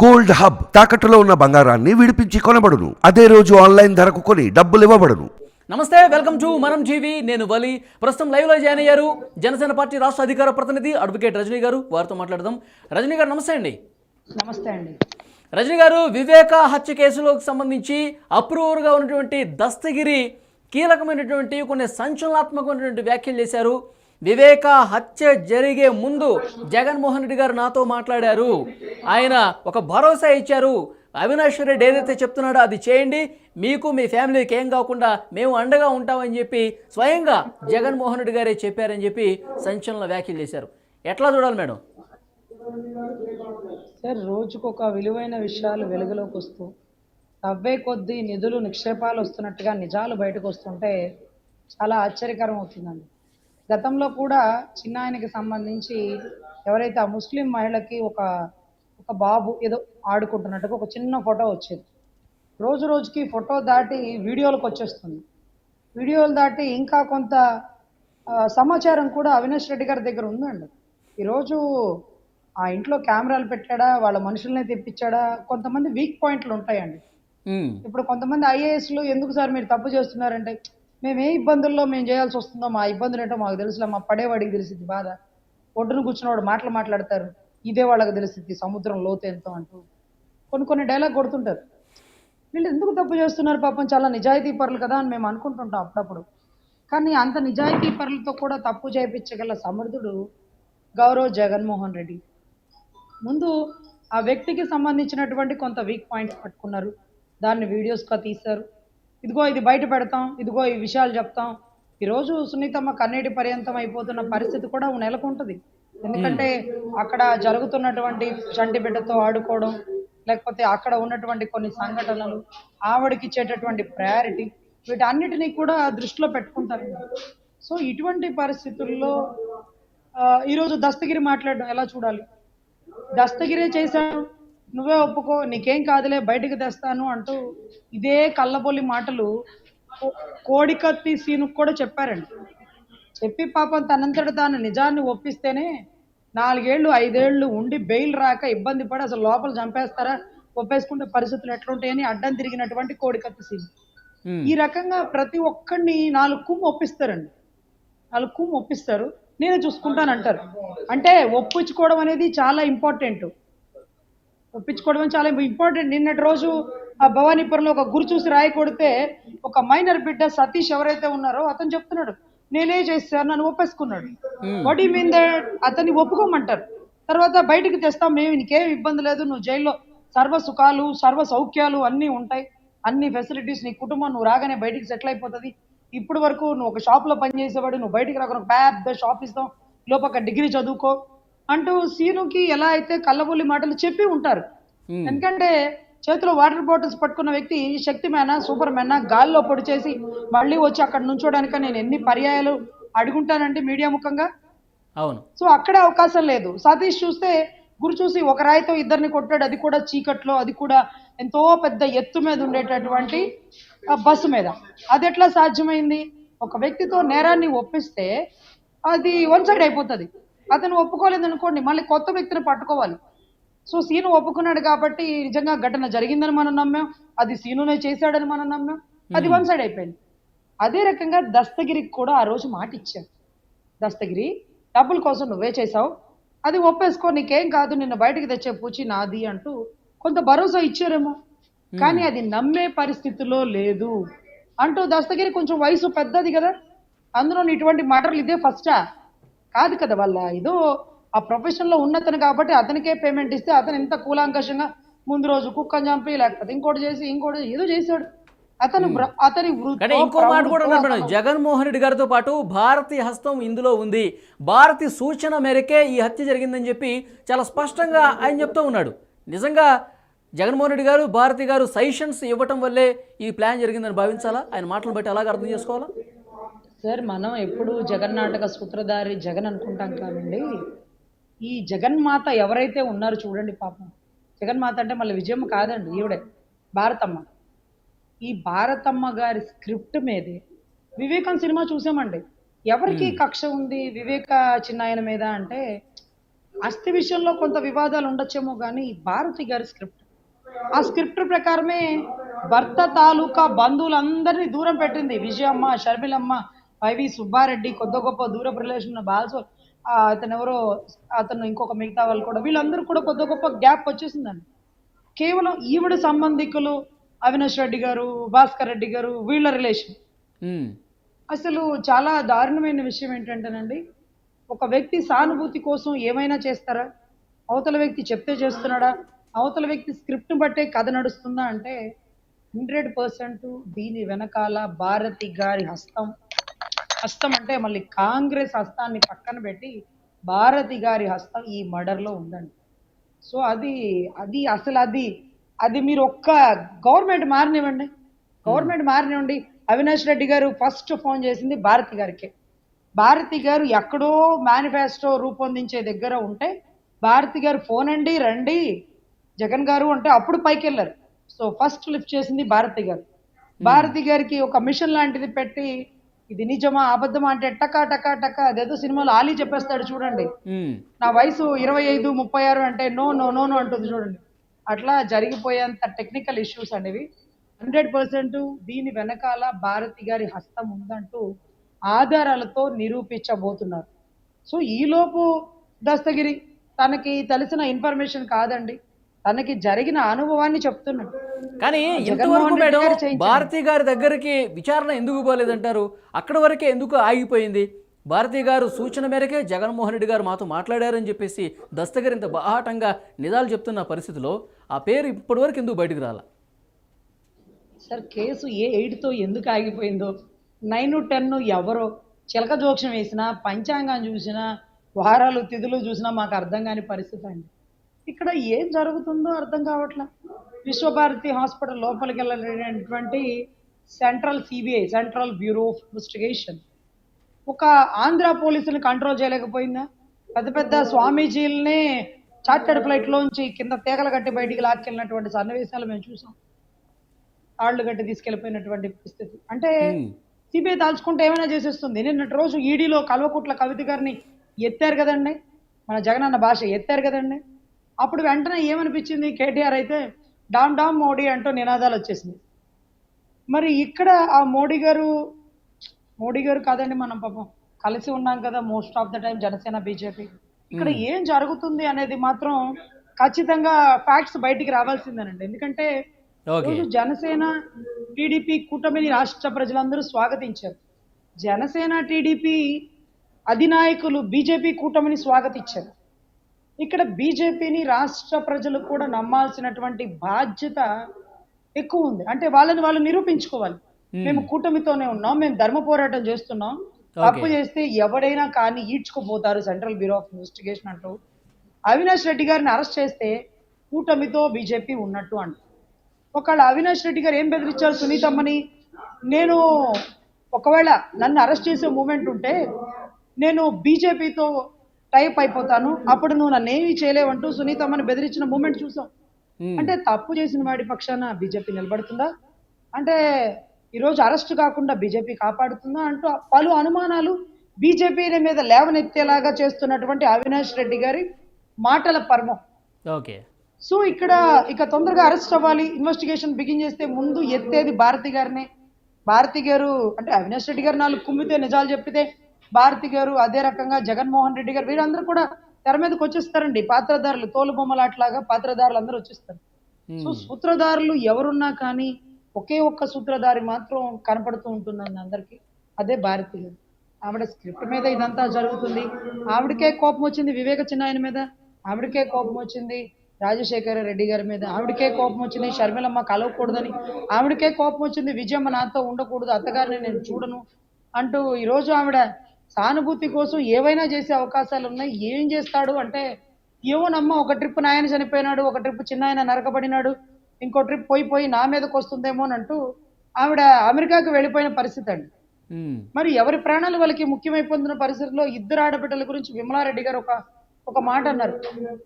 Gold hub తాకట్టులో ఉన్న బంగారాన్ని విడిపించి కొనబడును. అదే రోజు ఆన్లైన్ ధరకు కొని డబ్బులు ఇవ్వబడును. నమస్తే వెల్కమ్ టు మనం జీవి నేను వలి. ప్రస్తుతం లైవ్లో జాయిన్ అయ్యారు జనసేన పార్టీ రాష్ట్ర అధికార ప్రతినిధి అడ్వకేట్ రజనీ గారు. వారితో మాట్లాడదాం. రజనీ గారు నమస్తే అండి. నమస్తే అండి. రజనీ గారు వివేక హత్య కేసులోకి సంబంధించి అప్రూవర్గా ఉన్నటువంటి దస్తగిరి కీలకమైనటువంటి కొన్ని సంచలనాత్మకమైనటువంటి వ్యాఖ్యలు చేశారు. వివేక హత్య జరిగే ముందు జగన్మోహన్ రెడ్డి గారు నాతో మాట్లాడారు. ఆయన ఒక భరోసా ఇచ్చారు. అవినాష్ రెడ్డి ఏదైతే చెప్తున్నాడో అది చేయండి. మీకు మీ ఫ్యామిలీకి ఏం కాకుండా మేము అండగా ఉంటామని చెప్పి స్వయంగా జగన్మోహన్ రెడ్డి గారే చెప్పారని చెప్పి సంచలన వ్యాఖ్యలు చేశారు. ఎట్లా చూడాలి మేడం? సార్ రోజుకొక విలువైన విషయాలు వెలుగులోకి వస్తూ తవ్వే కొద్దీ నిధులు నిక్షేపాలు వస్తున్నట్టుగా నిజాలు బయటకు వస్తుంటే చాలా ఆశ్చర్యకరం అవుతుందండి. గతంలో కూడా చిన్న ఆయనకి సంబంధించి ఎవరైతే ఆ ముస్లిం మహిళకి ఒక ఒక బాబు ఏదో ఆడుకుంటున్నట్టుగా ఒక చిన్న ఫోటో వచ్చేది. రోజు రోజుకి ఫోటో దాటి వీడియోలకు వచ్చేస్తుంది. వీడియోలు దాటి ఇంకా కొంత సమాచారం కూడా అవినాష్ రెడ్డి గారి దగ్గర ఉందండి. ఈరోజు ఆ ఇంట్లో కెమెరాలు పెట్టాడా వాళ్ళ మనుషుల్ని తెప్పించాడా కొంతమంది వీక్ పాయింట్లు ఉంటాయండి. ఇప్పుడు కొంతమంది ఐఏఎస్లు ఎందుకు సార్ మీరు తప్పు చేస్తున్నారంటే మేము ఏ ఇబ్బందుల్లో మేము చేయాల్సి వస్తుందో మా ఇబ్బందులు ఏంటో మాకు తెలుసులే. మా పడేవాడికి తెలిసింది బాధ. ఒడ్డున కూర్చున్నవాడు మాటలు మాట్లాడతారు. ఇదే వాళ్ళకి తెలిసింది సముద్రం లోతు ఎంతో అంటూ. కొన్ని కొన్ని డైలాగ్ కొడుతుంటారు. వీళ్ళు ఎందుకు తప్పు చేస్తున్నారు పాపం? చాలా నిజాయితీ పరులు కదా అని మేము అనుకుంటుంటాం అప్పుడప్పుడు. కానీ అంత నిజాయితీ పరులతో కూడా తప్పు చేయించగల సమర్థుడు గౌరవ్ జగన్మోహన్ రెడ్డి. ముందు ఆ వ్యక్తికి సంబంధించినటువంటి కొంత వీక్ పాయింట్స్ పట్టుకున్నారు. దాన్ని వీడియోస్గా తీశారు. ఇదిగో ఇది బయట పెడతాం ఇదిగో ఈ విషయాలు చెప్తాం. ఈరోజు సునీతమ్మ కన్నీటి పర్యంతం అయిపోతున్న పరిస్థితి కూడా నెలకొంటుంది ఎందుకంటే అక్కడ జరుగుతున్నటువంటి చంటి బిడ్డతో ఆడుకోవడం లేకపోతే అక్కడ ఉన్నటువంటి కొన్ని సంఘటనలు ఆవిడకి ఇచ్చేటటువంటి ప్రయారిటీ వీటన్నిటినీ కూడా దృష్టిలో పెట్టుకుంటారు. సో ఇటువంటి పరిస్థితుల్లో ఈరోజు దస్తగిరి మాట్లాడడం ఎలా చూడాలి? దస్తగిరే చేశాడు నువ్వే ఒప్పుకో నీకేం కాదులే బయటికి తెస్తాను అంటూ ఇదే కళ్ళబొల్లి మాటలు కోడికత్తి సీనుకు కూడా చెప్పారండి. చెప్పి పాపం తనంతట తాను నిజాన్ని ఒప్పిస్తేనే నాలుగేళ్ళు ఐదేళ్ళు ఉండి బెయిల్ రాక ఇబ్బంది పడి అసలు లోపల చంపేస్తారా? ఒప్పేసుకుంటే పరిస్థితులు ఎట్లుంటాయని అడ్డం తిరిగినటువంటి కోడికత్తి సీన్. ఈ రకంగా ప్రతి ఒక్కరిని నాలుగు ఒప్పిస్తారండి. నాలుగు ఒప్పిస్తారు. నేనే చూసుకుంటాను అంటారు అంటే ఒప్పించుకోవడం అనేది చాలా ఇంపార్టెంట్. ఒప్పించుకోవడం చాలా ఇంపార్టెంట్ నిన్నటి రోజు ఆ భవానీపురంలో ఒక గురు చూసి రాయి కొడితే ఒక మైనర్ బిడ్డ సతీష్ ఎవరైతే ఉన్నారో అతను చెప్తున్నాడు నేనే చేస్తాను నన్ను ఒప్పేసుకున్నాడు. వాట్ యూ మీన్ దట్ అతన్ని ఒప్పుకోమంటారు? తర్వాత బయటికి తెస్తాం మేము నీకేం ఇబ్బంది లేదు నువ్వు జైల్లో సర్వ సుఖాలు సర్వ సౌఖ్యాలు అన్నీ ఉంటాయి. అన్ని ఫెసిలిటీస్ నీ కుటుంబం నువ్వు రాగానే బయటికి సెటిల్ అయిపోతుంది. ఇప్పుడు వరకు నువ్వు ఒక షాప్లో పనిచేసేవాడు నువ్వు బయటికి రాకుండా పెద్ద షాప్ ఇస్తాం. లోపల డిగ్రీ చదువుకో. అంటూ సీనుకి ఎలా అయితే కళ్ళబొల్లి మాటలు చెప్పి ఉంటారు. ఎందుకంటే చేతిలో వాటర్ బాటిల్స్ పట్టుకున్న వ్యక్తి శక్తి మేనా సూపర్ మేనా గాల్లో పొడి చేసి మళ్ళీ వచ్చి అక్కడ నుంచోడానికి నేను ఎన్ని పర్యాయాలు అడుగుంటానండి మీడియా ముఖంగా? అవును. సో అక్కడ అవకాశం లేదు. సతీష్ చూస్తే గురు చూసి ఒక రాయితో ఇద్దరిని కొట్టాడు. అది కూడా చీకట్లో అది కూడా ఎంతో పెద్ద ఎత్తు మీద ఉండేటటువంటి బస్సు మీద. అది ఎట్లా సాధ్యమైంది? ఒక వ్యక్తితో నేరాన్ని ఒప్పిస్తే అది వన్ సైడ్ అయిపోతుంది. అతను ఒప్పుకోలేదు అనుకోండి మళ్ళీ కొత్త వ్యక్తిని పట్టుకోవాలి. సో సీను ఒప్పుకున్నాడు కాబట్టి నిజంగా ఘటన జరిగిందని మనం నమ్మాం అది సీనునే చేశాడని మనం నమ్మాం అది వన్ సైడ్ అయిపోయింది. అదే రకంగా దస్తగిరికి కూడా ఆ రోజు మాట ఇచ్చారు. దస్తగిరి డబ్బుల కోసం నువ్వే చేసావు అది ఒప్పేసుకో నీకేం కాదు నిన్ను బయటకు తెచ్చే పూచి నాది అంటూ కొంత భరోసా ఇచ్చారేమో. కానీ అది నమ్మే పరిస్థితిలో లేదు అంటూ దస్తగిరి కొంచెం వయసు పెద్దది కదా అందులో ఇటువంటి మాటలు ఇదే ఫస్టా కాదు కదా వాళ్ళ ఏదో ఆ ప్రొఫెషన్లో ఉన్నతను కాబట్టి అతనికే పేమెంట్ ఇస్తే అతను ఎంత కూలాంకషంగా ముందు రోజు కుక్కని చంపి లేకపోతే ఇంకోటి చేసి ఇంకోటి ఏదో చేశాడు. అతను అతని వృత్తో, కానీ ఇంకో మాట కూడా మేడం జగన్మోహన్ రెడ్డి గారితో పాటు భారతి హస్తం ఇందులో ఉంది. భారతి సూచన మేరకే ఈ హత్య జరిగిందని చెప్పి చాలా స్పష్టంగా ఆయన చెప్తూ ఉన్నాడు. నిజంగా జగన్మోహన్ రెడ్డి గారు భారతి గారు సజెషన్స్ ఇవ్వటం వల్లే ఈ ప్లాన్ జరిగిందని భావించాలా? ఆయన మాటలు బట్టి అలాగ అర్థం చేసుకోవాలా? సార్ మనం ఎప్పుడు జగన్నాటక సూత్రధారి జగన్ అనుకుంటాం కాదండి ఈ జగన్మాత ఎవరైతే ఉన్నారో చూడండి పాపం. జగన్మాత అంటే మళ్ళీ విజయమ్మ కాదండి ఈవిడే. భారతమ్మ. ఈ భారతమ్మ గారి స్క్రిప్ట్ మీదే వివేకం సినిమా చూసామండి. ఎవరికి కక్ష ఉంది వివేక చిన్నాయన మీద అంటే అస్థి విషయంలో కొంత వివాదాలు ఉండొచ్చేమో కానీ భారతి గారి స్క్రిప్ట్. ఆ స్క్రిప్ట్ ప్రకారమే భర్త తాలూకా బంధువులందరినీ దూరం పెట్టింది. విజయమ్మ షర్మిలమ్మ వైవి సుబ్బారెడ్డి కొద్ది గొప్ప దూరపు రిలేషన్ బాల్సో అతను ఎవరో అతను ఇంకొక మిగతా వాళ్ళు కూడా వీళ్ళందరూ కూడా కొద్ది గొప్ప గ్యాప్ వచ్చేసిందండి. కేవలం ఈవిడ సంబంధికులు అవినాష్ రెడ్డి గారు భాస్కర్ రెడ్డి గారు వీళ్ళ రిలేషన్. అసలు చాలా దారుణమైన విషయం ఏంటంటేనండి ఒక వ్యక్తి సానుభూతి కోసం ఏమైనా చేస్తారా? అవతల వ్యక్తి చెప్తే చేస్తున్నాడా? అవతల వ్యక్తి స్క్రిప్ట్ని బట్టే కథ నడుస్తుందా? అంటే హండ్రెడ్ పర్సెంట్ దీని వెనకాల భారతి గారి హస్తం. హస్తం అంటే మళ్ళీ కాంగ్రెస్ హస్తాన్ని పక్కన పెట్టి భారతి గారి హస్తం ఈ మర్డర్లో ఉందండి. సో అది అది అసలు అది అది మీరు ఒక్క గవర్నమెంట్ మారనివ్వండి. గవర్నమెంట్ మారనివ్వండి. అవినాష్ రెడ్డి గారు ఫస్ట్ ఫోన్ చేసింది భారతి గారికి. భారతి గారు ఎక్కడో మేనిఫెస్టో రూపొందించే దగ్గర ఉంటే భారతి గారు ఫోన్ అండి రండి. జగన్ గారు అంటే అప్పుడు పైకి వెళ్ళారు సో ఫస్ట్ లిఫ్ట్ చేసింది భారతి గారు. భారతి గారికి ఒక మిషన్ లాంటిది పెట్టి ఇది నిజమా అబద్ధమా అంటే టకా టకా టకా. అదేదో సినిమాలో ఆలీ చెప్పేస్తాడు చూడండి. నా వయసు ఇరవై ఐదు ముప్పై ఆరు అంటే నో నో నో నో అంటుంది చూడండి. అట్లా జరిగిపోయేంత టెక్నికల్ ఇష్యూస్ అనేవి హండ్రెడ్ పర్సెంట్ దీని వెనకాల భారతి గారి హస్తం ఉందంటూ ఆధారాలతో నిరూపించబోతున్నారు. సో ఈలోపు దస్తగిరి తనకి తెలిసిన ఇన్ఫర్మేషన్ కాదండి. తనకి జరిగిన అనుభవాన్ని చెప్తున్నాడు. కానీ ఇంతవరకు మేడం. భారతి గారి దగ్గరికి విచారణ ఎందుకు పోలేదంటారు అక్కడ వరకే ఎందుకు ఆగిపోయింది? భారతి గారు సూచన మేరకే జగన్మోహన్ రెడ్డి గారు మాతో మాట్లాడారని చెప్పేసి దస్తగిరి ఇంత బాహాటంగా నిజాలు చెప్తున్న పరిస్థితిలో ఆ పేరు ఇప్పటివరకు ఎందుకు బయటకు రాలా? సార్ కేసు ఏ ఎయిడ్తో ఎందుకు ఆగిపోయిందో? నైన్ టెన్ ఎవరో చిలక జోక్యం వేసినా పంచాంగం చూసినా వారాలు తిథులు చూసినా మాకు అర్థం కాని పరిస్థితి అండి. ఇక్కడ ఏం జరుగుతుందో అర్థం కావట్లా? విశ్వభారతి హాస్పిటల్ లోపలికి వెళ్ళినటువంటి central CBI central bureau of investigation. ఒక ఆంధ్ర పోలీసుని కంట్రోల్ చేయలేకపోయిందా? పెద్ద పెద్ద స్వామీజీలనే చార్టెడ్ ఫ్లైట్లోంచి కింద తీగలు కట్టి బయటికి లాక్కెళ్ళినటువంటి సన్నివేశాలు మేము చూసాం. తాళ్ళు గట్టి తీసుకెళ్ళిపోయినటువంటి పరిస్థితి. అంటే సిబిఐ దాల్చుకుంటే ఏమైనా చేసేస్తుంది? నిన్నటి రోజు ఈడీలో కల్వకుట్ల కవిత గారిని ఎత్తారు కదండి? మన జగనన్న భాష ఎత్తారు కదండి? అప్పుడు వెంటనే ఏమనిపించింది కేటీఆర్ అయితే డామ్ డామ్ మోడీ అంటూ నినాదాలు వచ్చేసింది మరి ఇక్కడ ఆ మోడీ గారు మోడీ గారు కాదండి మనం పాపం కలిసి ఉన్నాం కదా most of the time Janasena BJP. ఇక్కడ ఏం జరుగుతుంది అనేది మాత్రం ఖచ్చితంగా ఫ్యాక్ట్స్ బయటికి రావాల్సిందేనండి. ఎందుకంటే రోజు జనసేన టీడీపీ కూటమిని రాష్ట్ర ప్రజలందరూ స్వాగతించారు. జనసేన టీడీపీ అధినాయకులు బీజేపీ కూటమిని స్వాగతించారు. ఇక్కడ బీజేపీని రాష్ట్ర ప్రజలు కూడా నమ్మాల్సినటువంటి బాధ్యత ఎక్కువ ఉంది. అంటే వాళ్ళని వాళ్ళు నిరూపించుకోవాలి. మేము. కూటమితోనే ఉన్నాం మేము ధర్మ పోరాటం చేస్తున్నాం. తప్పు చేస్తే ఎవడైనా కానీ ఈడ్చుకుపోతారు సెంట్రల్ బ్యూరో ఆఫ్ ఇన్వెస్టిగేషన్ అంటూ. అవినాష్ రెడ్డి గారిని అరెస్ట్ చేస్తే కూటమితో బీజేపీ ఉన్నట్టు అంట. ఒకవేళ అవినాష్ రెడ్డి గారు ఏం బెదిరించారు సునీతమ్మని? నేను ఒకవేళ నన్ను అరెస్ట్ చేసే మూమెంట్ ఉంటే నేను బీజేపీతో టైప్ అయిపోతాను. అప్పుడు నువ్వు నన్ను ఏమీ చేయలేవంటూ సునీతమ్మని బెదిరించిన మూమెంట్ చూసాం. అంటే తప్పు చేసిన వాడి పక్షాన బీజేపీ నిలబడుతుందా? అంటే ఈరోజు అరెస్ట్ కాకుండా బీజేపీ కాపాడుతుందా అంటూ పలు అనుమానాలు బీజేపీ మీద లేవనెత్తేలాగా చేస్తున్నటువంటి అవినాష్ రెడ్డి గారి మాటల పర్వం. ఓకే. సో ఇక్కడ ఇక తొందరగా అరెస్ట్ అవ్వాలి. ఇన్వెస్టిగేషన్ బిగిన్ చేస్తే ముందు ఎత్తేది భారతి గారినే. భారతి గారు అంటే అవినాష్ రెడ్డి గారు నాలుగు కుమ్మితే నిజాలు చెప్పితే భారతి గారు అదే రకంగా జగన్మోహన్ రెడ్డి గారు వీరందరూ కూడా తెర మీదకి వచ్చేస్తారండి. పాత్రధారులు తోలు బొమ్మలాట్లాగా పాత్రధారులు అందరూ వచ్చేస్తారు సో సూత్రధారులు ఎవరున్నా కానీ ఒకే ఒక్క సూత్రధారి మాత్రం కనపడుతూ ఉంటుందండి అందరికీ. అదే భారతి గారు. ఆవిడ స్క్రిప్ట్ మీద ఇదంతా జరుగుతుంది. ఆవిడకే కోపం వచ్చింది వివేక చిన్నాయన మీద. ఆవిడకే కోపం వచ్చింది రాజశేఖర రెడ్డి గారి మీద. ఆవిడకే కోపం వచ్చింది షర్మిలమ్మ కలవకూడదని. ఆవిడకే కోపం వచ్చింది విజయమ్మ నాతో ఉండకూడదు అత్తగారిని నేను చూడను అంటూ ఈరోజు ఆవిడ సానుభూతి కోసం ఏవైనా చేసే అవకాశాలు ఉన్నాయి. ఏం చేస్తాడు అంటే ఏమోనమ్మ ఒక ట్రిప్ నాయన చనిపోయినాడు ఒక ట్రిప్ చిన్నాయన నరకబడినాడు ఇంకో ట్రిప్ పోయి పోయి నా మీదకి వస్తుందేమో అని అంటూ ఆవిడ అమెరికాకు వెళ్ళిపోయిన పరిస్థితి అండి. మరి ఎవరి ప్రాణాలు వాళ్ళకి ముఖ్యమైపోతున్న పరిస్థితుల్లో ఇద్దరు ఆడబిడ్డల గురించి విమలారెడ్డి గారు ఒక ఒక మాట అన్నారు.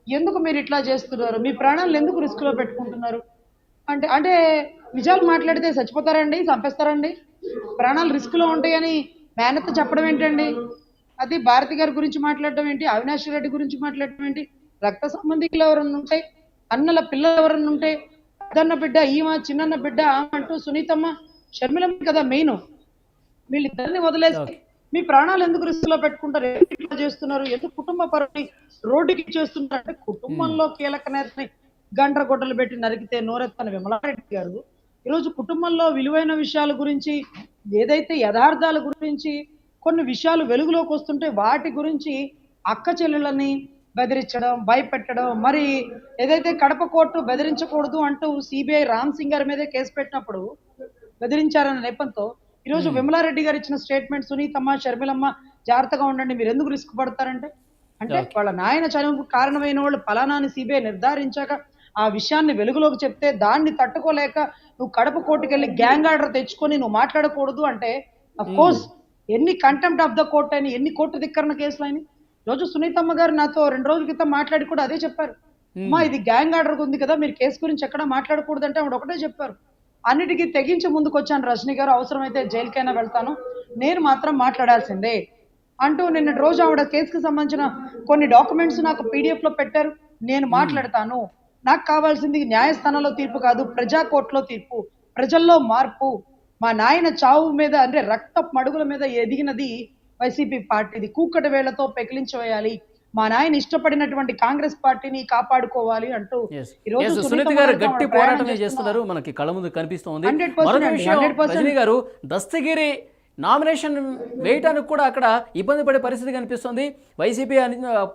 ఎందుకు మీరు ఇట్లా చేస్తున్నారు? మీ ప్రాణాలను ఎందుకు రిస్క్లో పెట్టుకుంటున్నారు? అంటే అంటే నిజాలు మాట్లాడితే చచ్చిపోతారండి చంపేస్తారండి. ప్రాణాలు రిస్క్లో ఉంటాయని మేనత్త చెప్పడం ఏంటండి? అది భారతి గారి గురించి మాట్లాడడం ఏంటి? అవినాష్ రెడ్డి గురించి మాట్లాడడం ఏంటి? రక్త సంబంధికులు ఎవరన్నా ఉంటే అన్నల పిల్లలు ఎవరన్నా ఉంటే పెద్దన్న బిడ్డ ఈమె చిన్నన్న బిడ్డ అంటూ సునీతమ్మ షర్మిలమ్మ కదా మెయిన్. వీళ్ళిద్దరిని వదిలేసి. మీ ప్రాణాలు ఎందుకు రిస్క్లో పెట్టుకుంటారు? ఎందుకు చేస్తున్నారు? ఎందుకు కుటుంబ పరుని రోడ్డుకి చేస్తున్నారు? అంటే కుటుంబంలో కీలక నేతని గండ్ర గొడ్డలు పెట్టి నరికితే నోరెత్తని విమలారెడ్డి గారు ఈరోజు కుటుంబంలో విలువైన విషయాల గురించి ఏదైతే యథార్థాల గురించి కొన్ని విషయాలు వెలుగులోకి వస్తుంటే వాటి గురించి అక్క చెల్లెళ్ళని బెదిరించడం భయపెట్టడం మరి ఏదైతే కడప కోర్టు బెదిరించకూడదు అంటూ సిబిఐ రామ్ సింగ్ గారి మీదే కేసు పెట్టినప్పుడు బెదిరించారన్న నెపంతో ఈరోజు విమలారెడ్డి గారు ఇచ్చిన స్టేట్మెంట్ సునీతమ్మ షర్మిలమ్మ జాగ్రత్తగా ఉండండి మీరు ఎందుకు రిస్క్ పడతారంటే? అంటే వాళ్ళ నాయన చదువుకు కారణమైన వాళ్ళు ఫలానాని సిబిఐ నిర్ధారించాక ఆ విషయాన్ని వెలుగులోకి చెప్తే దాన్ని తట్టుకోలేక నువ్వు కడప కోర్టుకెళ్ళి గ్యాంగ్ ఆర్డర్ తెచ్చుకొని నువ్వు మాట్లాడకూడదు అంటే అఫ్ కోర్స్ ఎన్ని కంటెంప్ట్ ఆఫ్ ద కోర్ట్ అని ఎన్ని కోర్టు ధిక్కరణ కేసులు అయినాయి రోజు సునీతమ్మ గారు నాతో రెండు రోజుల క్రితం మాట్లాడి కూడా అదే చెప్పారు. అమ్మా ఇది గ్యాంగ్ ఆర్డర్ ఉంది కదా మీరు కేసు గురించి ఎక్కడ మాట్లాడకూడదు అంటే ఆవిడ ఒకటే చెప్పారు. అన్నిటికీ తెగించి ముందుకు వచ్చాను రజనీ గారు అవసరమైతే జైలుకైనా వెళ్తాను. నేను మాత్రం మాట్లాడాల్సిందే అంటూ నిన్న రోజు ఆవిడ కేసుకి సంబంధించిన కొన్ని డాక్యుమెంట్స్ నాకు PDF లో పెట్టారు. నేను మాట్లాడతాను. నాకు కావాల్సింది న్యాయస్థానంలో తీర్పు కాదు ప్రజా కోర్టులో తీర్పు ప్రజల్లో మార్పు మా నాయన చావు మీద అంటే రక్త మడుగుల మీద ఎదిగినది వైసీపీ పార్టీది కూకటి వేళ్ళతో పెకిలించవేయాలి మా నాయన ఇష్టపడినటువంటి కాంగ్రెస్ పార్టీని కాపాడుకోవాలి అంటూ. ఈరోజు సునీత గారు గట్టి పోరాటమే చేస్తున్నారు. మనకి కళ్ళ ముందు కనిపిస్తోంది 100% మరొక అండి, విషయం 100%. రజనీ గారు దస్తగిరి నామినేషన్ వేయటానికి కూడా అక్కడ ఇబ్బంది పడే పరిస్థితి కనిపిస్తుంది. వైసీపీ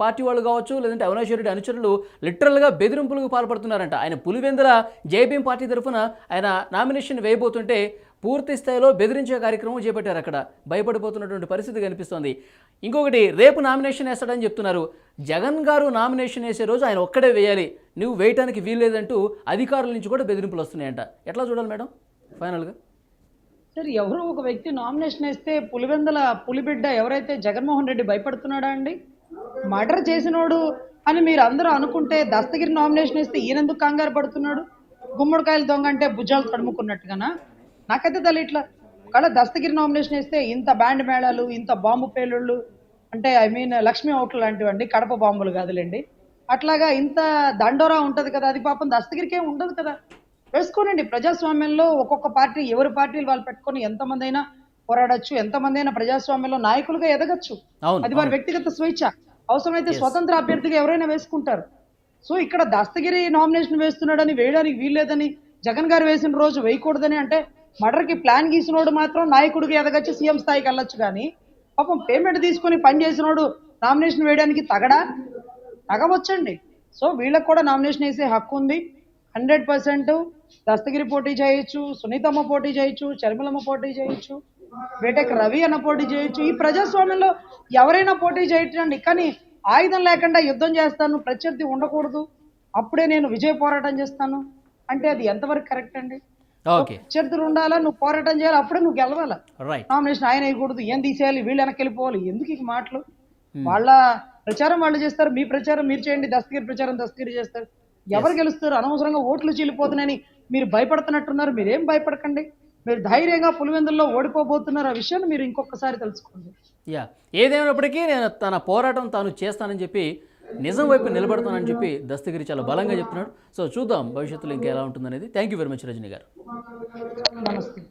పార్టీ వాళ్ళు కావచ్చు లేదంటే అవినాష్ రెడ్డి అనుచరులు లిటరల్గా బెదిరింపులకు పాల్పడుతున్నారంట. ఆయన పులివెందుల జేబీఎం పార్టీ తరఫున ఆయన నామినేషన్ వేయబోతుంటే పూర్తి స్థాయిలో బెదిరించే కార్యక్రమం చేపట్టారు అక్కడ. భయపడిపోతున్నటువంటి పరిస్థితి కనిపిస్తోంది. ఇంకొకటి రేపు నామినేషన్ వేస్తాడని చెప్తున్నారు. జగన్ గారు నామినేషన్ వేసే రోజు ఆయన ఒక్కడే వేయాలి. నువ్వు వేయటానికి వీల్లేదంటూ అధికారుల నుంచి కూడా బెదిరింపులు వస్తున్నాయంట. ఎట్లా చూడాలి మేడం? ఫైనల్గా. సార్ ఎవరో ఒక వ్యక్తి నామినేషన్ వేస్తే పులివెందల పులిబిడ్డ ఎవరైతే జగన్మోహన్ రెడ్డి భయపడుతున్నాడా అండి? మర్డర్ చేసినోడు అని మీరు అందరూ అనుకుంటే దస్తగిరి నామినేషన్ వేస్తే ఈయనెందుకు కంగారు పడుతున్నాడు? గుమ్మడికాయలు దొంగ అంటే భుజాలు తడుముకున్నట్టుగానా? నాకైతే తెలియట్లా ఒకవేళ దస్తగిరి నామినేషన్ వేస్తే ఇంత బ్యాండ్ మేళాలు ఇంత బాంబు పేలుళ్ళు అంటే ఐ మీన్ లక్ష్మీ ఓట్లు లాంటివండి కడప బాంబులు కాదులేండి. అట్లాగా ఇంత దండోరా ఉంటుంది కదా అది పాపం దస్తగిరికి ఉండదు కదా. వేసుకోనండి. ప్రజాస్వామ్యంలో ఒక్కొక్క పార్టీ ఎవరి పార్టీలు వాళ్ళు పెట్టుకొని ఎంతమంది అయినా పోరాడొచ్చు ఎంతమంది అయినా ప్రజాస్వామ్యంలో నాయకులుగా ఎదగచ్చు. అది వారి వ్యక్తిగత స్వేచ్ఛ. అవసరమైతే స్వతంత్ర అభ్యర్థిగా ఎవరైనా వేసుకుంటారు. సో ఇక్కడ దస్తగిరి నామినేషన్ వేస్తున్నాడని వేయడానికి వీల్లేదని జగన్ గారు వేసిన రోజు వేయకూడదని అంటే మర్డర్కి ప్లాన్ గీసినోడు మాత్రం నాయకుడికి ఎదగచ్చు సీఎం స్థాయికి వెళ్ళొచ్చు కానీ పాపం పేమెంట్ తీసుకొని పని చేసినోడు నామినేషన్ వేయడానికి తగడా? తగవచ్చండి. సో వీళ్ళకి కూడా నామినేషన్ వేసే హక్కు ఉంది. హండ్రెడ్ పర్సెంట్ దస్తగిరి పోటీ చేయొచ్చు సునీతమ్మ పోటీ చేయొచ్చు చర్మలమ్మ పోటీ చేయొచ్చు వేటకి రవి అన్న పోటీ చేయొచ్చు. ఈ ప్రజాస్వామ్యంలో ఎవరైనా పోటీ చేయొచ్చండి కానీ ఆయుధం లేకుండా యుద్ధం చేస్తాను ప్రత్యర్థి ఉండకూడదు. అప్పుడే నేను విజయ పోరాటం చేస్తాను. అంటే అది ఎంతవరకు కరెక్ట్ అండి? ప్రత్యర్థులు ఉండాలా నువ్వు పోరాటం చేయాలి? అప్పుడే నువ్వు గెలవాలా? నామినేషన్ ఆయన వేయకూడదు. ఏం తీసేయాలి? వీళ్ళు వెనక్కి వెళ్ళిపోవాలి. ఎందుకు ఈ మాటలు? వాళ్ళ ప్రచారం వాళ్ళు చేస్తారు మీ ప్రచారం మీరు చేయండి. దస్తగిరి ప్రచారం దస్తగిరి చేస్తారు. ఎవరు గెలుస్తారు? అనవసరంగా ఓట్లు చీలిపోతున్నాయని మీరు భయపడుతున్నట్టున్నారు. మీరేం భయపడకండి. మీరు ధైర్యంగా పులివెందుల్లో ఓడిపోబోతున్నారు. ఆ విషయాన్ని మీరు ఇంకొకసారి తెలుసుకోండి. యా ఏదేమైనప్పటికీ నేను తన పోరాటం తాను చేస్తానని చెప్పి నిజం వైపు నిలబడతానని చెప్పి దస్తగిరి చాలా బలంగా చెప్తున్నాడు. సో చూద్దాం భవిష్యత్తులో ఇంకా ఎలా ఉంటుందనేది. Thank you very much Rajani గారు. నమస్తే.